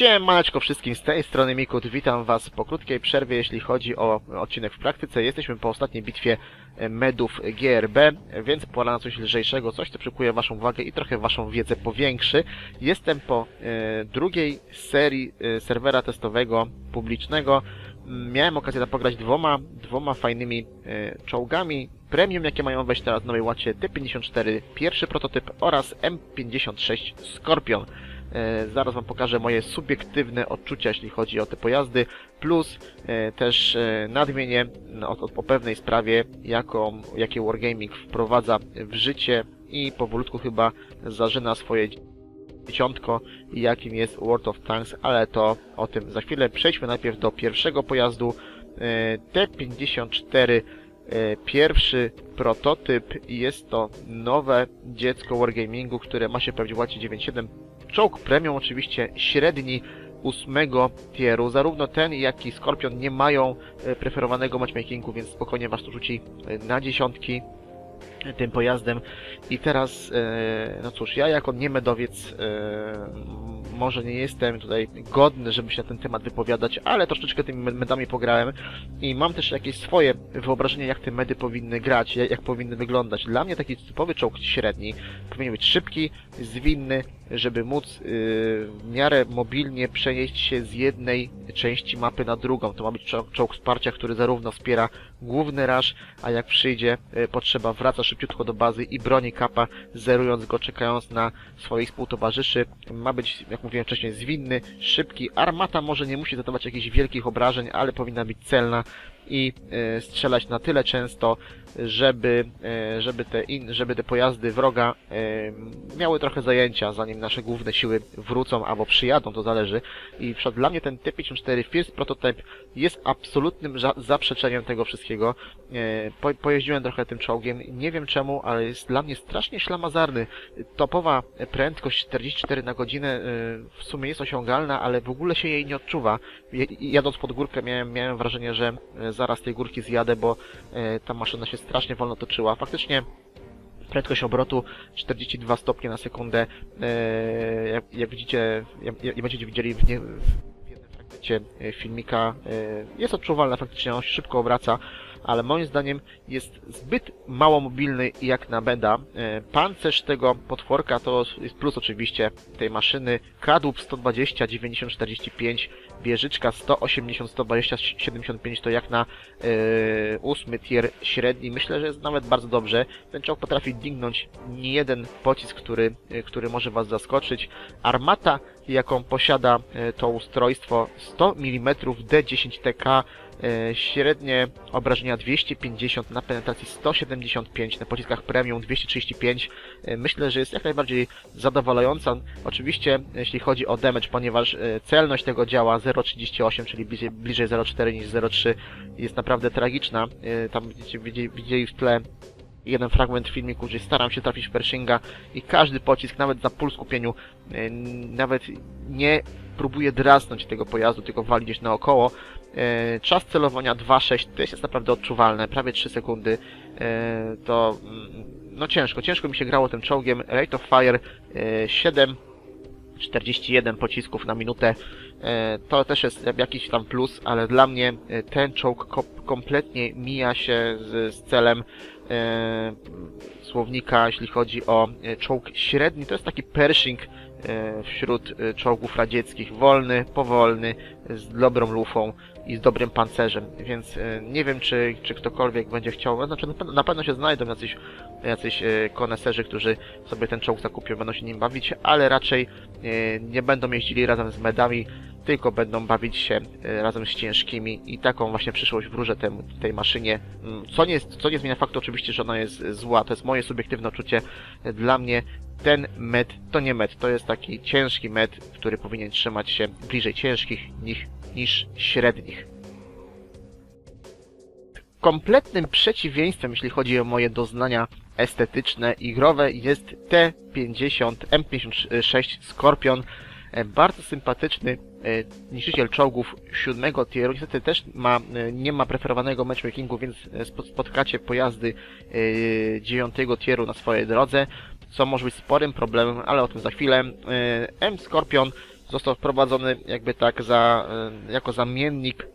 Siemaneczko wszystkim, z tej strony Mikut, witam was po krótkiej przerwie, jeśli chodzi o odcinek w praktyce. Jesteśmy po ostatniej bitwie e, medów GRB, więc pora na coś lżejszego, coś co przykuje waszą uwagę i trochę waszą wiedzę powiększy. Jestem po e, drugiej serii e, serwera testowego publicznego. M, Miałem okazję pograć dwoma, dwoma fajnymi e, czołgami premium, jakie mają wejść teraz w nowej łacie T-54, pierwszy prototyp oraz M56 Scorpion. E, Zaraz Wam pokażę moje subiektywne odczucia, jeśli chodzi o te pojazdy, plus e, też e, nadmienię no, o, pewnej sprawie, jaką, jakie Wargaming wprowadza w życie i powolutku chyba zażyna swoje dziesiątko, jakim jest World of Tanks, ale to o tym za chwilę. Przejdźmy najpierw do pierwszego pojazdu e, T-54 e, pierwszy prototyp i jest to nowe dziecko Wargamingu, które ma się łacie 9.7 Czołg premium oczywiście średni ósmego tieru. Zarówno ten, jak i Scorpion nie mają e, preferowanego matchmakingu, więc spokojnie was to rzuci e, na dziesiątki tym pojazdem. I teraz, e, no cóż, ja jako niemedowiec e, może nie jestem tutaj godny, żeby się na ten temat wypowiadać, ale troszeczkę tymi med- medami pograłem i mam też jakieś swoje wyobrażenie, jak te medy powinny grać, jak, powinny wyglądać. Dla mnie taki typowy czołg średni powinien być szybki, zwinny, żeby móc yy, w miarę mobilnie przenieść się z jednej części mapy na drugą. To ma być czołg, wsparcia, który zarówno wspiera główny raż, a jak przyjdzie potrzeba, wraca szybciutko do bazy i broni kapa, zerując go, czekając na swoich współtowarzyszy. Ma być, jak mówiłem wcześniej, zwinny, szybki. Armata może nie musi zadawać jakichś wielkich obrażeń, ale powinna być celna i e, strzelać na tyle często, żeby, e, żeby, te in, żeby te pojazdy wroga e, miały trochę zajęcia, zanim nasze główne siły wrócą albo przyjadą, to zależy. I przed dla mnie ten T-54 First Prototype jest absolutnym za zaprzeczeniem tego wszystkiego. Po, pojeździłem trochę tym czołgiem, nie wiem czemu, ale jest dla mnie strasznie ślamazarny. Topowa prędkość 44 na godzinę w sumie jest osiągalna, ale w ogóle się jej nie odczuwa. Jadąc pod górkę miałem, miałem wrażenie, że zaraz tej górki zjadę, bo e, ta maszyna się strasznie wolno toczyła. Faktycznie prędkość obrotu 42 stopnie na sekundę. E, jak, jak widzicie, jak, jak będziecie widzieli w, nie, w jednym fragmencie e, filmika, jest odczuwalna faktycznie, on się szybko obraca, ale moim zdaniem jest zbyt mało mobilny jak na beda. E, Pancerz tego potworka to jest plus oczywiście tej maszyny. Kadłub 120, 90, 45, wieżyczka 180, 120, 75 to jak na e, ósmy tier średni. Myślę, że jest nawet bardzo dobrze. Ten czołg potrafi dingnąć nie jeden pocisk, który, e, który może was zaskoczyć. Armata, jaką posiada to ustrojstwo 100 mm D10TK e, średnie obrażenia 250 na penetracji 175 na pociskach premium 235 E, myślę, że jest jak najbardziej zadowalająca. Oczywiście jeśli chodzi o damage, ponieważ e, celność tego działa 0,38 czyli bliżej, bliżej 0,4 niż 0,3 jest naprawdę tragiczna. E, tam będziecie widzieli, w tle jeden fragment filmiku, gdzie staram się trafić w Pershinga i każdy pocisk, nawet za pół skupieniu, e, nawet nie próbuje drasnąć tego pojazdu, tylko wali gdzieś naokoło. E, Czas celowania 2.6 to jest naprawdę odczuwalne, prawie 3 sekundy. E, To mm, no ciężko, ciężko mi się grało tym czołgiem. Rate of Fire e, 7 41 pocisków na minutę. E, To też jest jakiś tam plus, ale dla mnie e, ten czołg ko kompletnie mija się z, z celem e, słownika, jeśli chodzi o czołg średni. To jest taki Pershing wśród czołgów radzieckich. Wolny, powolny, z dobrą lufą i z dobrym pancerzem, więc nie wiem, czy, czy ktokolwiek będzie chciał, znaczy na pewno, się znajdą jacyś, jacyś koneserzy, którzy sobie ten czołg zakupią, będą się nim bawić, ale raczej nie będą jeździli razem z medami, tylko będą bawić się e, razem z ciężkimi i taką właśnie przyszłość wróżę temu, tej maszynie. Mm, Co nie, co nie zmienia faktu oczywiście, że ona jest e, zła, to jest moje subiektywne uczucie. E, Dla mnie ten med to nie med, to jest taki ciężki med, który powinien trzymać się bliżej ciężkich niż, niż średnich. Kompletnym przeciwieństwem, jeśli chodzi o moje doznania estetyczne i growe, jest T50 M56 Scorpion. Bardzo sympatyczny e, niszczyciel czołgów siódmego tieru. Niestety też ma, e, nie ma preferowanego matchmakingu, więc e, spo- spotkacie pojazdy dziewiątego tieru na swojej drodze, co może być sporym problemem, ale o tym za chwilę. M Scorpion został wprowadzony jakby tak za, jako zamiennik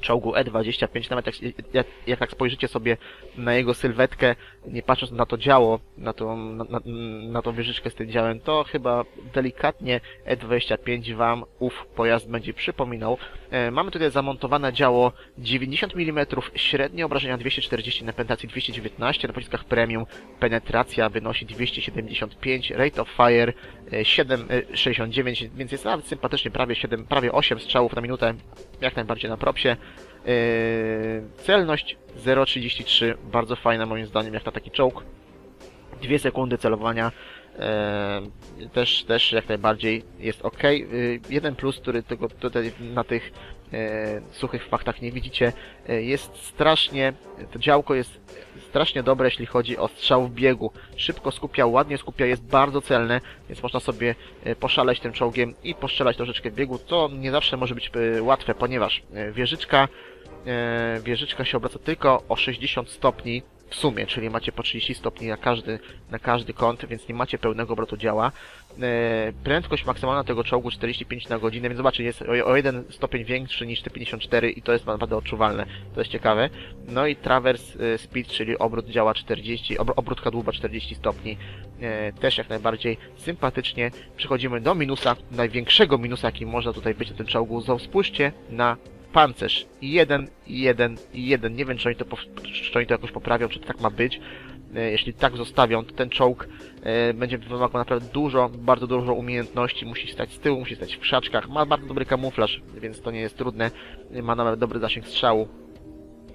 czołgu E25, nawet jak, jak, jak tak spojrzycie sobie na jego sylwetkę, nie patrząc na to działo, na tą, na, na, na tą wieżyczkę z tym działem, to chyba delikatnie E25 Wam ów pojazd będzie przypominał. E, mamy tutaj zamontowane działo 90 mm, średnie obrażenia 240 na penetracji 219, na pociskach premium penetracja wynosi 275, rate of fire e, 7,69, więc jest nawet sympatycznie, prawie 7, prawie 8 strzałów na minutę, jak najbardziej na propsie. Yy, celność 0,33, bardzo fajna moim zdaniem jak na taki czołg. Dwie sekundy celowania yy, też, też jak najbardziej jest ok. Yy, jeden plus, który tego tutaj na tych yy, suchych faktach nie widzicie, yy, jest strasznie, to działko jest strasznie dobre, jeśli chodzi o strzał w biegu. Szybko skupia, ładnie skupia, jest bardzo celne, więc można sobie yy, poszaleć tym czołgiem i postrzelać troszeczkę w biegu. To nie zawsze może być łatwe, ponieważ wieżyczka e, wieżyczka się obraca tylko o 60 stopni w sumie, czyli macie po 30 stopni na każdy, na każdy kąt, więc nie macie pełnego obrotu działa. E, prędkość maksymalna tego czołgu 45 na godzinę, więc zobaczcie, jest o, jeden stopień większy niż te 54 i to jest naprawdę odczuwalne. To jest ciekawe. No i traverse e, speed, czyli obrót działa 40, obr obrót kadłuba 40 stopni. E, też jak najbardziej sympatycznie. Przechodzimy do minusa, największego minusa, jaki można tutaj być na tym czołgu. Zo- Spójrzcie na pancerz. I jeden, i jeden, i jeden. Nie wiem, czy oni to, czy oni to jakoś poprawią, czy to tak ma być. E, Jeśli tak zostawią, to ten czołg e, będzie wymagał naprawdę dużo, bardzo dużo umiejętności. Musi stać z tyłu, musi stać w krzaczkach. Ma bardzo dobry kamuflaż, więc to nie jest trudne. Ma nawet dobry zasięg strzału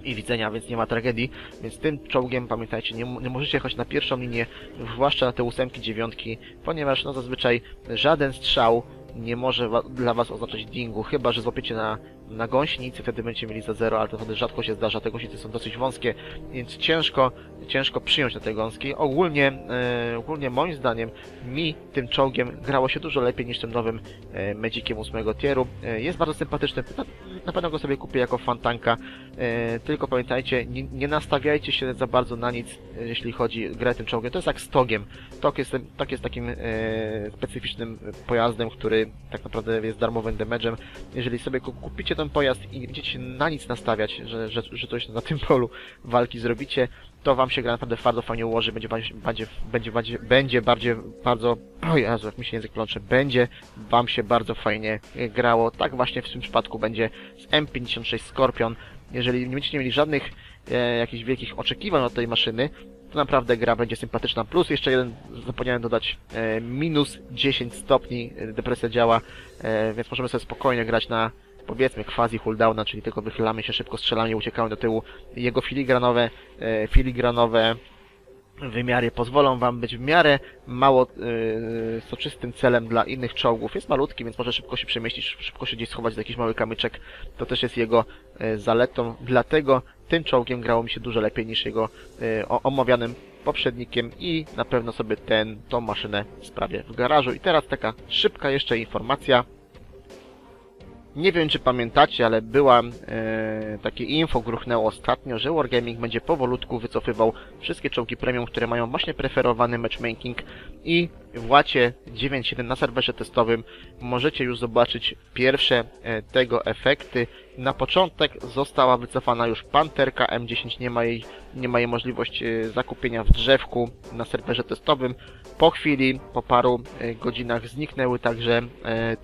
i widzenia, więc nie ma tragedii. Więc tym czołgiem, pamiętajcie, nie, nie możecie jechać na pierwszą linię, zwłaszcza na te ósemki, dziewiątki, ponieważ no zazwyczaj żaden strzał nie może wa- dla was oznaczać dingu, chyba że złapiecie na, na gąsienicy, wtedy będziecie mieli za zero, ale to wtedy rzadko się zdarza, te gąsienice są dosyć wąskie, więc ciężko, ciężko przyjąć na te gąski. Ogólnie, e, ogólnie moim zdaniem mi tym czołgiem grało się dużo lepiej niż tym nowym e, Magiciem 8 tieru. E, jest bardzo sympatyczny, na, na pewno go sobie kupię jako fantanka, tylko pamiętajcie, nie, nie nastawiajcie się za bardzo na nic, e, jeśli chodzi o grę tym czołgiem. To jest jak z Togiem. Tok jest, Tok jest takim e, specyficznym pojazdem, który tak naprawdę jest darmowym damage'em. Jeżeli sobie ku- kupicie ten pojazd i nie będziecie się na nic nastawiać, że, że, że coś na tym polu walki zrobicie, to wam się gra naprawdę bardzo fajnie ułoży, będzie będzie, będzie, będzie, będzie bardziej, bardzo, o Jezu, jak mi się język plącze, będzie wam się bardzo fajnie e, grało. Tak właśnie w tym przypadku będzie z M56 Scorpion. Jeżeli nie będziecie mieli żadnych e, jakichś wielkich oczekiwań od tej maszyny, to naprawdę gra będzie sympatyczna. Plus jeszcze jeden, zapomniałem dodać, e, minus 10 stopni e, depresja działa, e, więc możemy sobie spokojnie grać na powiedzmy quasi cooldowna, czyli tylko wychylamy się szybko, strzelamy i uciekamy do tyłu. Jego filigranowe, e, filigranowe wymiary pozwolą wam być w miarę mało yy, soczystym celem dla innych czołgów. Jest malutki, więc może szybko się przemieścić, szybko się gdzieś schować za jakiś mały kamyczek. To też jest jego yy, zaletą. Dlatego tym czołgiem grało mi się dużo lepiej niż jego yy, omawianym poprzednikiem i na pewno sobie ten, tą maszynę sprawię w garażu. I teraz taka szybka jeszcze informacja. Nie wiem, czy pamiętacie, ale była e, takie info gruchnęło ostatnio, że Wargaming będzie powolutku wycofywał wszystkie czołgi premium, które mają właśnie preferowany matchmaking i w łacie 9.7 na serwerze testowym możecie już zobaczyć pierwsze e, tego efekty. Na początek została wycofana już Panterka M10, nie ma jej, nie ma jej możliwości e, zakupienia w drzewku na serwerze testowym. Po chwili, po paru e, godzinach zniknęły także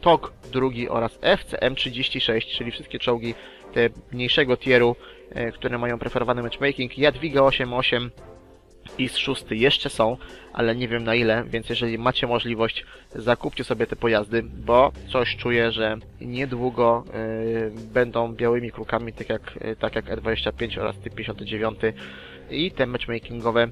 TOG drugi oraz FCM36, czyli wszystkie czołgi te mniejszego tieru, które mają preferowany matchmaking. Jadwiga 8.8 i z szósty jeszcze są, ale nie wiem na ile, więc jeżeli macie możliwość, zakupcie sobie te pojazdy, bo coś czuję, że niedługo e, będą białymi krukami, tak jak, e, tak jak E25 oraz typ 59 i te matchmakingowe e,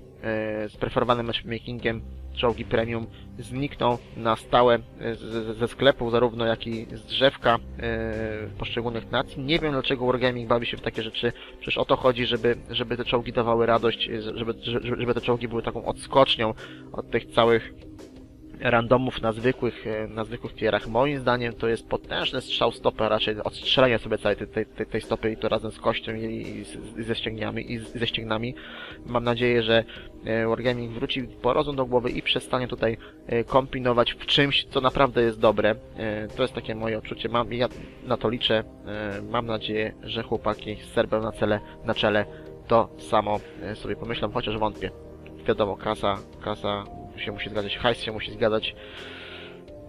z preferowanym matchmakingiem czołgi premium znikną na stałe e, ze sklepu, zarówno jak i z drzewka e, poszczególnych nacji. Nie wiem dlaczego Wargaming bawi się w takie rzeczy. Przecież o to chodzi, żeby, żeby te czołgi dawały radość, e, żeby, żeby te czołgi były taką odskocznią od tych całych randomów na zwykłych, e, na zwykłych tierach. Moim zdaniem to jest potężny strzał stopy, a raczej odstrzelenie sobie całej tej, tej, tej, stopy i to razem z kością i, i, i ze ścięgniami, i ze ścięgnami. Mam nadzieję, że e, Wargaming wróci po rozum do głowy i przestanie tutaj e, kombinować w czymś, co naprawdę jest dobre. To jest takie moje odczucie. Mam, ja na to liczę. Mam nadzieję, że chłopaki z Serbem na, cele, na czele to samo sobie pomyślą, chociaż wątpię. Wiadomo, kasa, kasa się musi zgadzać, hajs się musi zgadzać.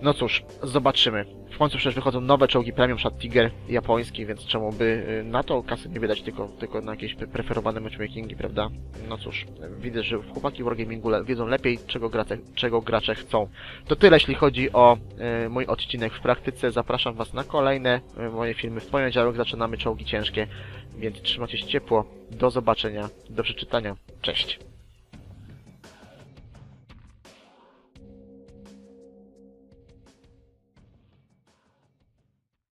No cóż, zobaczymy. W końcu przecież wychodzą nowe czołgi premium, Shad Tiger japoński, więc czemu by y, na to kasy nie wydać, tylko, tylko na jakieś pre- preferowane matchmakingi, prawda? No cóż, widzę, że chłopaki w Wargamingu wiedzą lepiej, czego gracze, czego gracze chcą. To tyle, jeśli chodzi o y, mój odcinek w praktyce. Zapraszam Was na kolejne y, moje filmy. W poniedziałek zaczynamy czołgi ciężkie, więc trzymajcie się ciepło. Do zobaczenia, do przeczytania. Cześć!